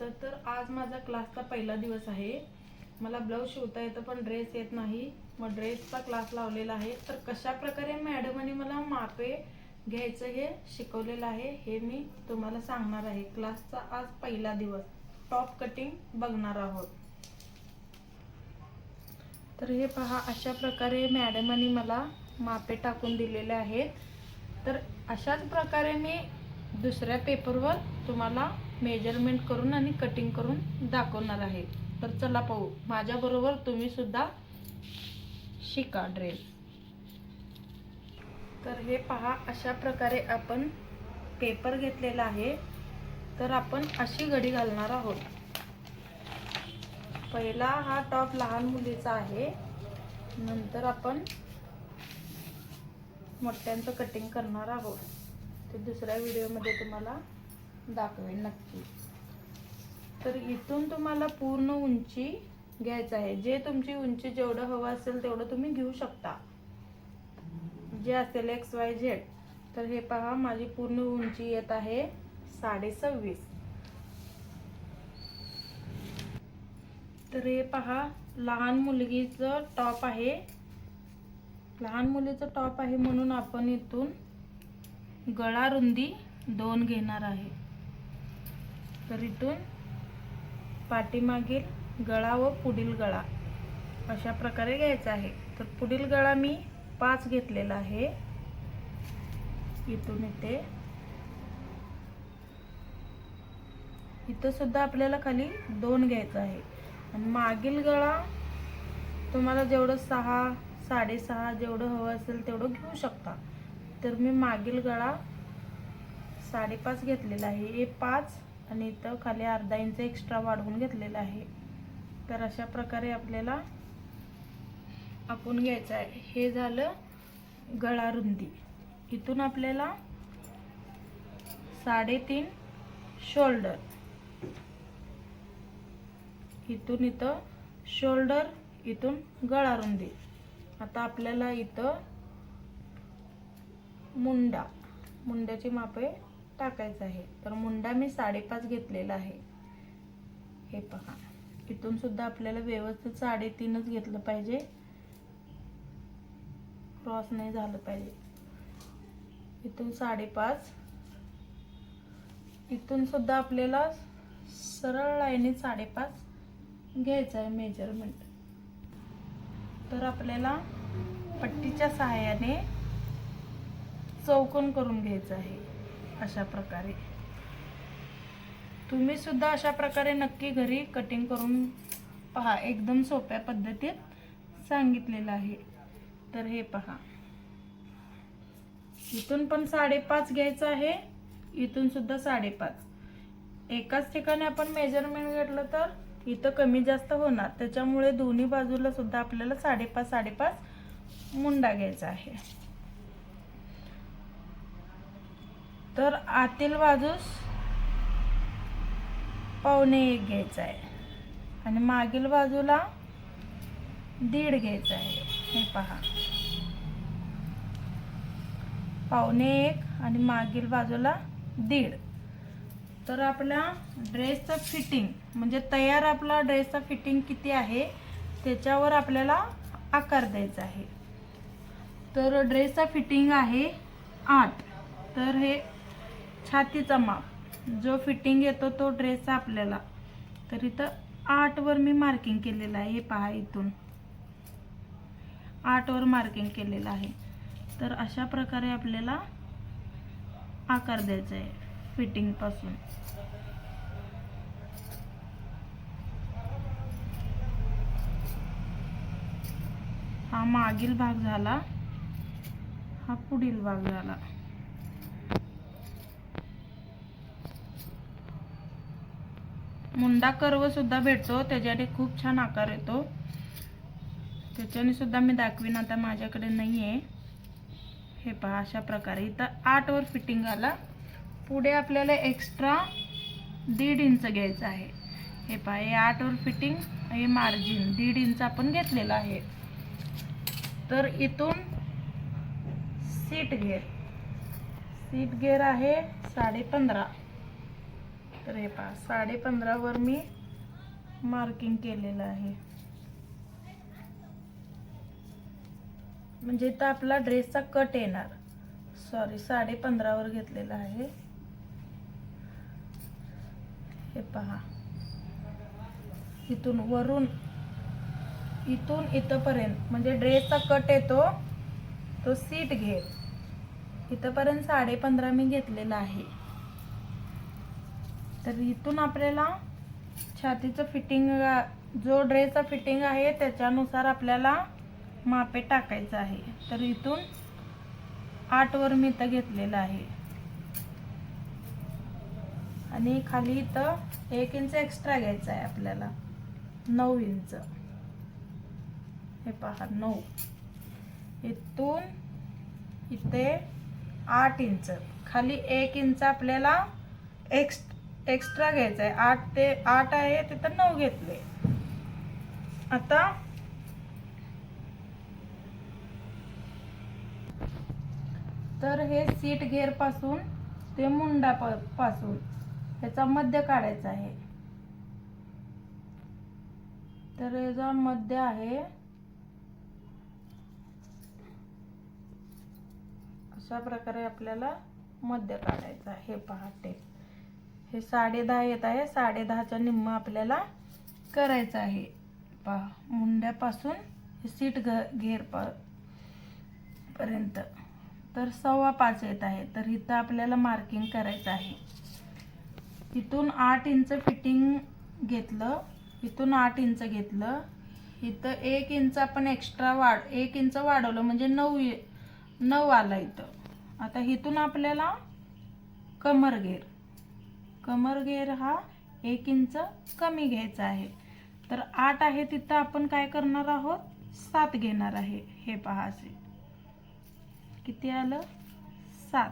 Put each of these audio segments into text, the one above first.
तर आज माझा क्लासचा पहिला दिवस आहे. मला ब्लाऊज शिवता येतं पण ड्रेस येत नाही. मग ड्रेसचा क्लास लावलेला आहे. तर कशा प्रकारे मॅडमने मला मापे घ्यायचं हे शिकवलेलं आहे हे मी तुम्हाला सांगणार आहे. क्लासचा आज पहिला दिवस. टॉप कटिंग बघणार आहोत. तर हे पहा अशा प्रकारे मॅडमांनी मला मापे टाकून दिलेले आहेत. तर अशाच प्रकारे मी दुसऱ्या पेपरवर तुम्हाला मेजरमेंट करून आणि कटिंग करून दाखवणार आहे. तर चला पाहू. माझ्याबरोबर तुम्ही सुद्धा शिका ड्रेस. तर हे पहा अशा प्रकारे आपण पेपर घेतलेला आहे. तर आपण अशी घडी घालणार आहोत. पहिला हा टॉप लहान मुलीचा आहे. नंतर आपण मोठ्यांचं कटिंग करणार आहोत. ते दुसऱ्या व्हिडिओमध्ये तुम्हाला दाखवेन नक्की. तर इथून तुम्हाला पूर्ण उंची घ्यायचं आहे. जे तुमची उंची जेवढं हवं असेल तेवढं तुम्ही घेऊ शकता. जे असेल एक्स वाय झेड तर हे पहा माझी पूर्ण उंची येत आहे साडे सव्वीस तर हे पहा लहान मुलगीचं टॉप आहे. लहान मुलीचं टॉप आहे म्हणून आपण इथून गळा रुंदी दोन घेणार आहे. तर इथून पाठीमागील गळा व पुढील गळा अशा प्रकारे घ्यायचा आहे. तर पुढील गळा मी पाच घेतलेला आहे. इथून इथे. इथं सुद्धा आपल्याला खाली दोन घ्यायचं आहे. आणि मागील गळा तुम्हाला जेवढं सहा साडेसहा जेवढं हवं असेल तेवढं घेऊ शकता. तर मी मागील गळा साडेपाच घेतलेला आहे. हे पाच आणि इथं खाली अर्धा इंच एक्स्ट्रा वाढवून घेतलेला आहे. तर अशा प्रकारे आपल्याला आपण घ्यायचं आहे. हे झालं गळा रुंदी. इथून आपल्याला साडेतीन शोल्डर. इथून इथं शोल्डर इथून गळा रुंदी. आता आपल्याला इथं मुंडा. मुंड्याची मापे टाकायचं आहे. तर मुंडा मी साडेपाच घेतलेला आहे. हे पहा. इथून सुद्धा आपल्याला व्यवस्थित साडेतीनच घेतलं पाहिजे. क्रॉस नाही झालं पाहिजे. इथून साडेपाच. इथून सुद्धा आपल्याला सरळ लाईनीत साडेपाच घ्यायचं आहे मेजरमेंट तर आपल्याला पट्टीच्या सहाय्याने चौकोन करून घ्यायचं आहे. अशा प्रकारे. तुम्ही सुद्धा अशा प्रकारे नक्की घरी कटिंग करून पहा. एकदम सोप्या पद्धतीत सांगितलेलं आहे. तर हे पहा. इथून पण साडेपाच घ्यायचं आहे. इथून सुद्धा साडेपाच. एकाच ठिकाणी आपण मेजरमेंट घेतलं तर इथं कमी जास्त होणार. त्याच्यामुळे दोन्ही बाजूला सुद्धा आपल्याला साडेपाच साडेपाच मुंडा घ्यायचा आहे. तर आतील बाजूस पावणे एक घ्यायचा आहे. आणि मागील बाजूला दीड घ्यायचं आहे. हे पहा. पावणे एक आणि मागील बाजूला दीड. तर आपल्या ड्रेसचं फिटिंग म्हणजे तयार आपला ड्रेसचं फिटिंग किती आहे त्याच्यावर आपल्याला आकार द्यायचा आहे. तर ड्रेसचं फिटिंग आहे आठ. तर हे छातीचा माप. जो फिटिंग येतो तो ड्रेसचा आपल्याला. तर इथं आठवर मी मार्किंग केलेलं आहे. हे पहा इथून. आठवर मार्किंग केलेलं आहे. तर अशा प्रकारे आपल्याला आकार द्यायचा आहे फिटिंगपासून हा मागील भाग झाला. हा पुढील भाग झाला. मुंडा कर्व सुद्धा भेटतो त्याच्याने खूप छान आकार येतो. त्याच्याने सुद्धा मी दाखवीन आता माझ्याकडे नाही आहे हे पहा अशा प्रकारे. इथं आठवर फिटिंग आला. पुढे आपल्याला एक्स्ट्रा दीड इंच घ्यायचं आहे. हे पहा हे आठवर फिटिंग हे मार्जिन दीड इंच आपण घेतलेलं आहे. तर इथून सीट घेर. सीट घेर आहे साडे पंधरा. तर हे पहा साडे पंधरावर मी मार्किंग केलेलं आहे. म्हणजे इथं आपला ड्रेसचा कट येणार. सॉरी साडे पंधरावर घेतलेला आहे. हे पहा. इथून वरून इथून इथंपर्यंत म्हणजे ड्रेसचा कट येतो तो सीट घे इथंपर्यंत साडे पंधरा मी घेतलेला आहे. तर इथून आपल्याला छातीचं फिटिंग जो ड्रेसचा फिटिंग आहे त्याच्यानुसार आपल्याला मापे टाकायचं आहे. तर इथून आठवर मी इथं घेतलेलं आहे. आणि खाली इथं एक इंच एक्स्ट्रा घ्यायचं आहे आपल्याला. नऊ इंच हे पहा नऊ. इथून इथे आठ इंच खाली एक इंच आपल्याला एक्स्ट्रा एक्स्ट्रा घ्यायचं आहे आठ ते आठ आहे तिथं नऊ घेतले. आता तर हे सीट घेरपासून ते मुंडा पासून. ह्याचा मध्य काढायचा आहे. तर याचा मध्य आहे. अशा प्रकारे आपल्याला मध्य काढायचं आहे. हे पहा टेप. हे साडे दहा येत आहे. साडे दहाच्या निम्म आपल्याला करायचं आहे. पहा मुंड्यापासून हे सीट घ घेर प पर्यंत. तर सव्वा पाच येत आहे. तर इथं आपल्याला मार्किंग करायचं आहे. इथून आठ इंच फिटिंग घेतलं. इथून आठ इंच घेतलं. इथं एक इंच आपण एक्स्ट्रा वाढ एक इंच वाढवलं म्हणजे नऊ नऊ आला इथं. आता इथून आपल्याला कमर घेर. कमर घेर हा एक इंच कमी घ्यायचा आहे. तर आठ आहे तिथं आपण काय करणार आहोत? सात घेणार आहे. हे पहा असे. किती आलं? सात.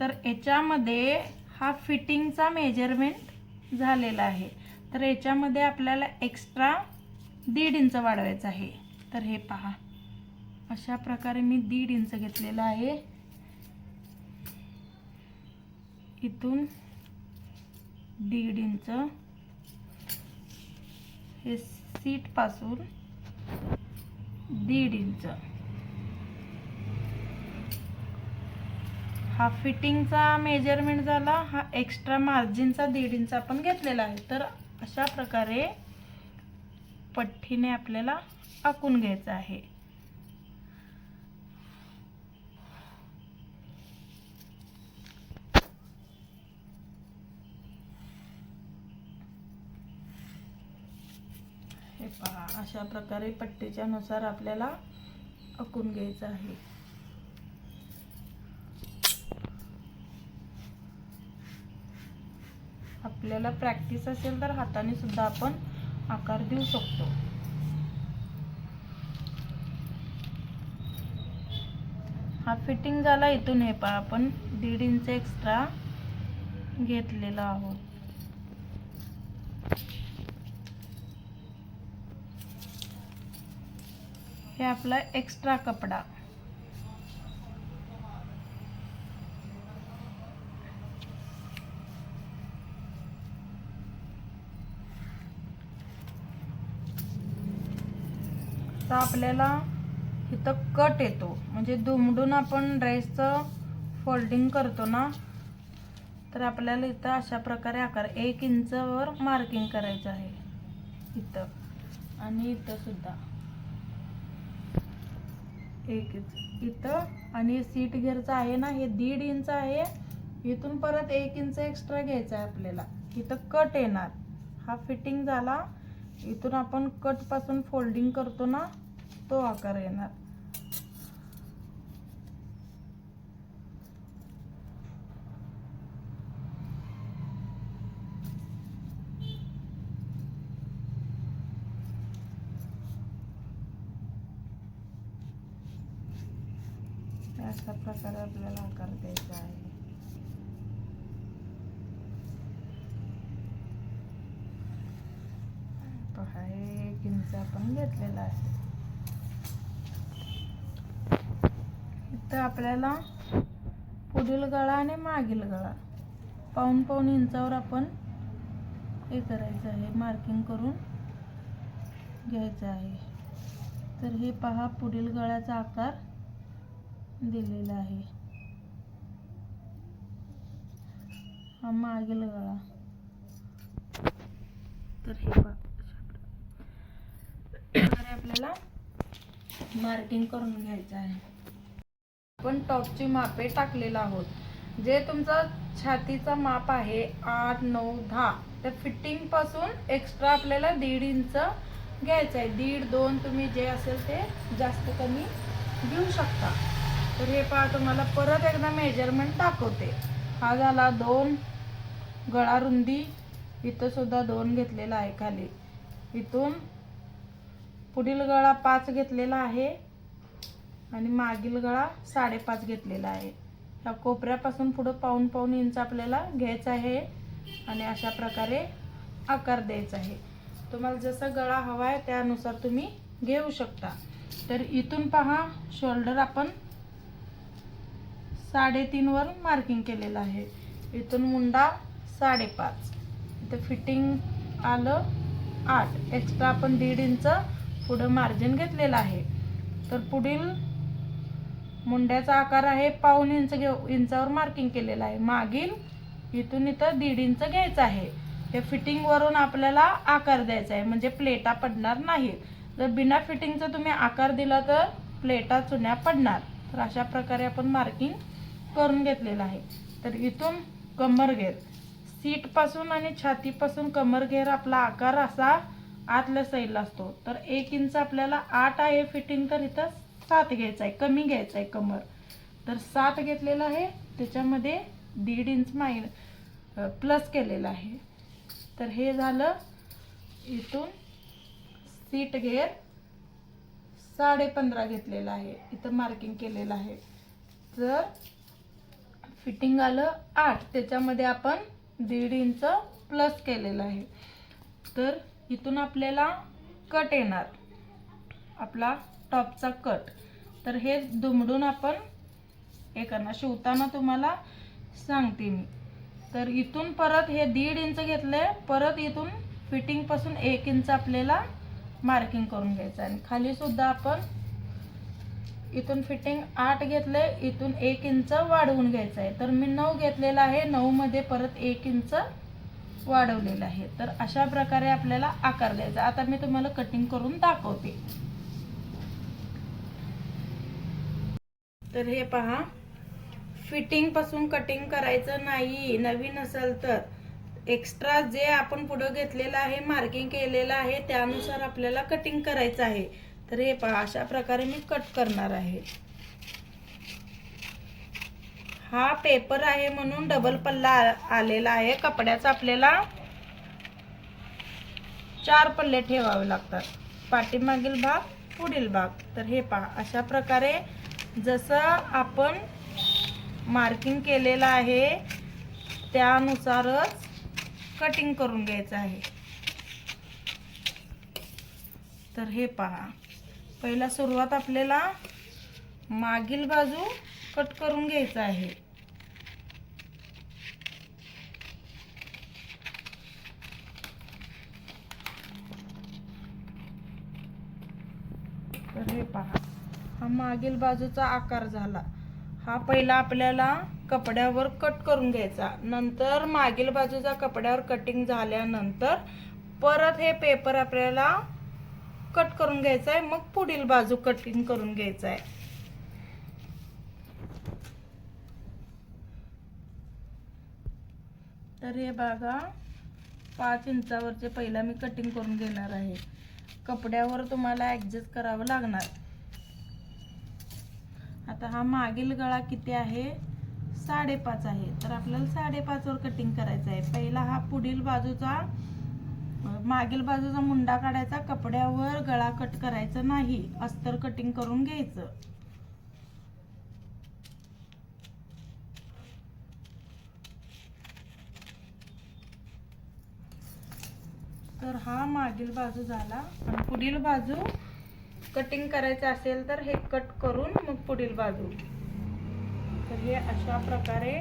तर याच्यामध्ये हा फिटिंगचा मेजरमेंट झालेला आहे. तर याच्यामध्ये आपल्याला एक्स्ट्रा दीड इंच वाढवायचं आहे. तर हे पहा. अशा प्रकारे मी दीड इंच घेतलेलं आहे. इथून दीड इंच. हे सीटपासून दीड इंच. हा फिटिंगचा मेजरमेंट झाला हा एक्स्ट्रा मार्जिनचा दीड इंच आपण घेतलेला आहे. तर अशा प्रकारे पट्टीने आपल्याला आखून घ्यायचं आहे हे पहा अशा प्रकारे पट्टीच्या नुसार आपल्याला आखून घ्यायचं आहे. आपल्याला प्रॅक्टिस असेल तर हाताने सुद्धा आपण आकार देऊ शकतो. हा फिटिंग झाला इथून हे पहा आपण दीड इंच एक्स्ट्रा घेतलेला आहोत. हे आपला एक्स्ट्रा कपडा. तर आपल्याला इथं कट येतो. म्हणजे दुमडून आपण ड्रेसचं फोल्डिंग करतो ना तर आपल्याला इथं अशा प्रकारे आकार एक इंचवर मार्किंग करायचं आहे. इथं. आणि इथं सुद्धा. एक इथं आणि सीट घेरचं आहे ना हे दीड इंच आहे. इथून परत एक इंच एक्स्ट्रा घ्यायचं आहे आपल्याला. इथं कट येणार. हा फिटिंग झाला. इथून आपण कटपासून फोल्डिंग करतो ना तो आकार येणार. अशा प्रकारे आपल्याला आकार द्यायचा आहे. पहा हे एक इंच आपण घेतलेला आहे. इथं आपल्याला पुढील गळा आणि मागील गळा पाऊन पाऊन इंचावर आपण हे करायचं आहे मार्किंग करून घ्यायचं आहे. तर हे पहा पुढील गळ्याचा आकार दिलेला आहे. हा मागील गळा तर हे तर आपल्याला मार्किंग करून घ्यायचं आहे. आपण टॉपची मापे टाकलेलं आहोत. जे तुमचं छातीचा माप आहे आठ नऊ दहा त्या फिटिंगपासून एक्स्ट्रा आपल्याला दीड इंच घ्यायचं आहे. दीड दोन तुम्ही जे असेल ते जास्त कमी घेऊ शकता. तर हे पहा तुम्हाला परत एकदा मेजरमेंट दाखवते. हा झाला दोन गळा रुंदी इथं सुद्धा दोन घेतलेला आहे खाली. इथून पुढील गळा पाच घेतलेला आहे आणि मागील गळा साडेपाच घेतलेला आहे. ह्या कोपऱ्यापासून पुढं पाऊन पाऊन इंच आपल्याला घ्यायचं आहे आणि अशा प्रकारे आकार द्यायचा आहे. तुम्हाला जसा गळा हवा आहे त्यानुसार तुम्ही घेऊ शकता. तर इथून पहा शोल्डर आपण साडेतीनवर मार्किंग केलेलं आहे. इथून मुंडा साडेपाच. इथं फिटिंग आलं आठ. एक्स्ट्रा आपण दीड इंच पुढं मार्जिन घेतलेलं आहे. तर पुढील मुंड्याचा आकार आहे पाऊन इंच घेऊ इंचावर मार्किंग केलेलं आहे. मागील इथून इथं दीड इंच घ्यायचं आहे. हे फिटिंगवरून आपल्याला आकार द्यायचा आहे. म्हणजे प्लेटा पडणार नाहीत जर बिना फिटिंगचा तुम्ही आकार दिला तर प्लेटा चुन्या पडणार. तर अशा प्रकारे आपण मार्किंग करून घेतलेला आहे. तर इथून कमर घेर. सीटपासून आणि छातीपासून कमर घेर आपला आकार असा आतल्या साईडला असतो. तर एक इंच आपल्याला आठ आहे फिटिंग तर इथं सात घ्यायचं आहे. कमी घ्यायचं आहे कमर. तर सात घेतलेलं आहे. त्याच्यामध्ये दीड इंच माइन प्लस केलेलं आहे. तर हे झालं इथून सीट घेर. साडे पंधरा घेतलेलं आहे. इथं मार्किंग केलेलं आहे. तर फिटिंग आलं आठ. त्याच्यामध्ये आपण दीड इंच प्लस केलेलं आहे. तर इथून आपल्याला कट येणार. आपला टॉपचा कट. तर हे दुमडून आपण हे करणार. शिवताना तुम्हाला सांगते मी. तर इथून परत हे दीड इंच घेतले परत इथून फिटिंगपासून एक इंच आपल्याला मार्किंग करून घ्यायचं आणि खाली सुद्धा आपण इथून फिटिंग आठ घेतले इथून एक इंच वाढवून घ्यायचं आहे तर मी नऊ घेतलेलं आहे नऊ मध्ये परत एक इंच वाढवलेलं आहे. तर अशा प्रकारे आपल्याला आकार द्यायचा. आता मी तुम्हाला कटिंग करून दाखवते. तर हे पहा फिटिंगपासून कटिंग करायचं नाही नवीन असेल तर. एक्स्ट्रा जे आपण पुढं घेतलेलं आहे मार्किंग केलेलं आहे त्यानुसार आपल्याला कटिंग करायचं आहे. तर हे पहा अशा प्रकारे मी कट करणार आहे. हा पेपर आहे म्हणून डबल पल्ला आ- आलेला आहे. कपड्याचा आपल्याला चार पल्ले ठेवावे लागतात. पाठीमागील भाग पुढील भाग. तर हे पहा अशा प्रकारे जसं आपण मार्किंग केलेलं आहे त्यानुसारच कटिंग करून घ्यायचं आहे. तर हे पहा. पहिला सुरुवात आपल्याला मागील बाजू कट करून घ्यायचं आहे. तर हे पहा हा मागील बाजूचा आकार झाला. हा पहिला आपल्याला कपड्यावर कट करून घ्यायचा. नंतर मागील बाजूचा कपड्यावर कटिंग झाल्यानंतर परत हे पेपर आपल्याला कट करून घ्यायचा आहे मग पुढील बाजू कटिंग करून घ्यायचा आहे तर हे बघा पाच इंचावरचे पहिला मी कटिंग करून घेणार आहे कपड्यावर तुम्हाला ॲडजस्ट करावं लागणार. आता हा मागील गळा किती आहे? साडेपाच आहे. तर आपल्याला साडेपाचवर कटिंग करायचं आहे पहिला हा पुढील बाजूचा मागील बाजूचा मुंडा काढायचा कपड्यावर गळा कट करायचा नाही. अस्तर कटिंग करून घ्यायचं. तर हा मागील बाजू झाला. आणि पुढील बाजू कटिंग करायचं असेल तर हे कट करून मग पुढील बाजू. तर हे अशा प्रकारे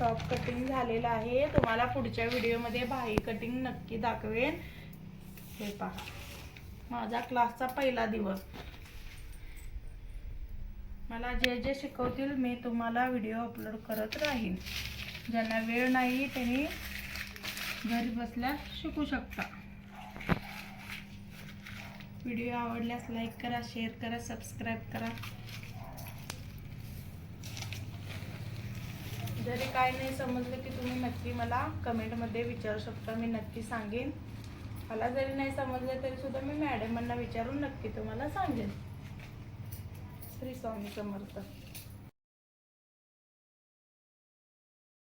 टॉप कटिंग झालेलं आहे. तुम्हाला पुढच्या व्हिडिओमध्ये बाही कटिंग नक्की दाखवेन. हे पहा. माझा क्लासचा पहिला दिवस. मला जे जे शिकवतील मी तुम्हाला व्हिडिओ अपलोड करत राहीन. ज्यांना वेळ नाही त्यांनी घरी बसल्यास शिकू शकता. व्हिडिओ आवडल्यास लाईक करा शेअर करा सबस्क्राईब करा. जरी काय नाही समजलं की तुम्ही नक्की मला कमेंटमध्ये विचारू शकता मी नक्की सांगेन. मला जरी नाही समजलं तरी सुद्धा मी मॅडमांना विचारून नक्की तुम्हाला सांगेन. श्री स्वामी समर्थ.